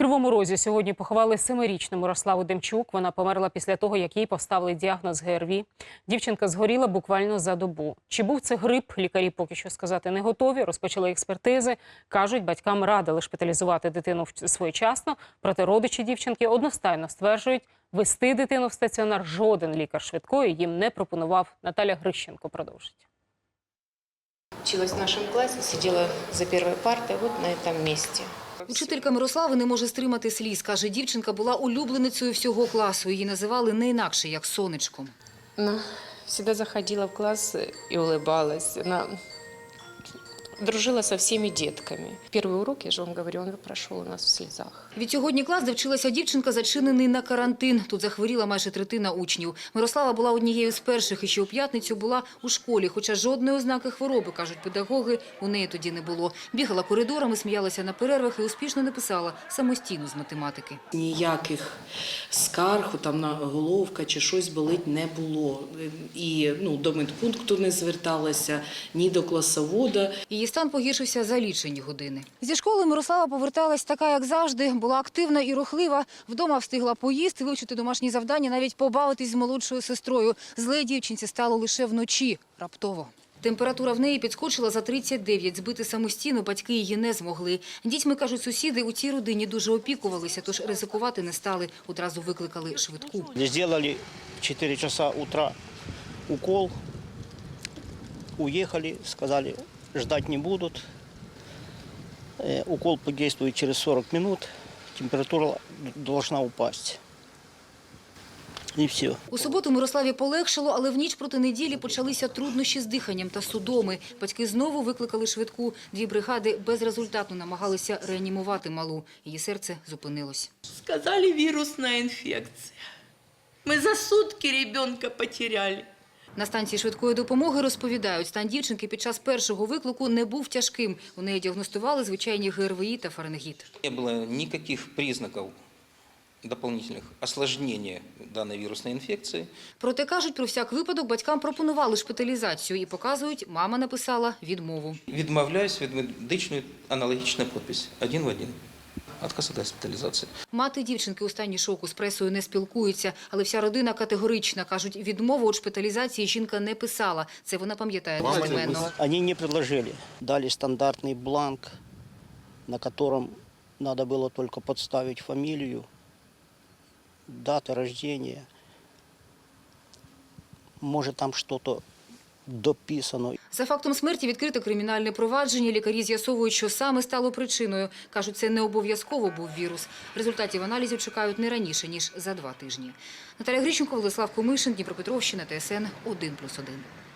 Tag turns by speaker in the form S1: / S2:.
S1: Кривому Розі сьогодні поховали семирічну Мирославу Демчук. Вона померла після того, як їй поставили діагноз ГРВІ. Дівчинка згоріла буквально за добу. Чи був це грип? Лікарі поки що сказати не готові. Розпочали експертизи. кажуть, батькам радили шпиталізувати дитину своєчасно. Проте родичі дівчинки одностайно стверджують, вести дитину в стаціонар жоден лікар швидкої їм не пропонував. Наталя Грищенко продовжить.
S2: Училась в нашому класі, сиділа за першою партою, от на цьому місці.
S3: Учителька Мирослави не може стримати сліз. Каже, дівчинка була улюбленицею всього класу. Її називали не інакше, як сонечком.
S2: Вона завжди заходила в клас і улибалась. Она дружила со всеми детками. Первый урок, я же вам говорю, он прошел у нас в слезах.
S3: Від сьогодні клас, де вчилася дівчинка, зачинений на карантин. Тут захворіла майже третина учнів. Мирослава була однією з перших і ще у п'ятницю була у школі. Хоча жодної ознаки хвороби, кажуть педагоги, у неї тоді не було. Бігала коридорами, сміялася на перервах і успішно не писала самостійно з математики.
S4: Ніяких скарг, там на головка чи щось болить не було. І ну, до медпункту не зверталася, ні до класовода.
S3: Її стан погіршився за лічені години. Зі школи Мирослава поверталась така, як завжди, була активна і рухлива. Вдома встигла поїсти, вивчити домашні завдання, навіть побавитись з молодшою сестрою. Зле дівчинці стало лише вночі, раптово. Температура в неї підскочила за 39. Збити самостійно батьки її не змогли. Дітьми, кажуть сусіди, у цій родині дуже опікувалися, тож ризикувати не стали. Одразу викликали швидку.
S5: Сделали в 4 часа утра укол, уехали, сказали, ждать не будут. Э, Укол подействует через 40 минут, температура должна упасть. И все.
S3: У суботу Мирославі полегшало, але в ніч проти неділі почалися труднощі з диханням та судоми. Батьки знову викликали швидку. Дві бригади безрезультатно намагалися реанімувати малу. Її серце зупинилось.
S6: Сказали вирусная инфекция. Мы за сутки ребенка потеряли.
S3: На станції швидкої допомоги розповідають, стан дівчинки під час першого виклику не був тяжким. У неї діагностували звичайні ГРВІ та фарингіт.
S7: Не было никаких признаков дополнительных осложнения данной вирусной инфекции.
S3: Проте, кажуть, про всяк випадок батькам пропонували шпиталізацію і показують, мама написала відмову.
S7: Відмовляюсь від медичної аналогічна подпись. Один в один. Отказ від госпіталізації.
S3: Мати дівчинки у стані шоку з пресою не спілкується, але вся родина категорична. Кажуть, відмову від шпиталізації жінка не писала. Це вона пам'ятає достеменно.
S5: Они не предложили. Дали стандартный бланк, на котором надо было только подставить фамилию, дата рождения. Может, там что-то дописано.
S3: За фактом смерті відкрите кримінальне провадження. Лікарі з'ясовують, що саме стало причиною. Кажуть, це не обов'язково був вірус. Результатів аналізів чекають не раніше, ніж за два тижні. Наталя Грищенко, Владислав Комишин, Дніпропетровщина, ТСН 1+,1.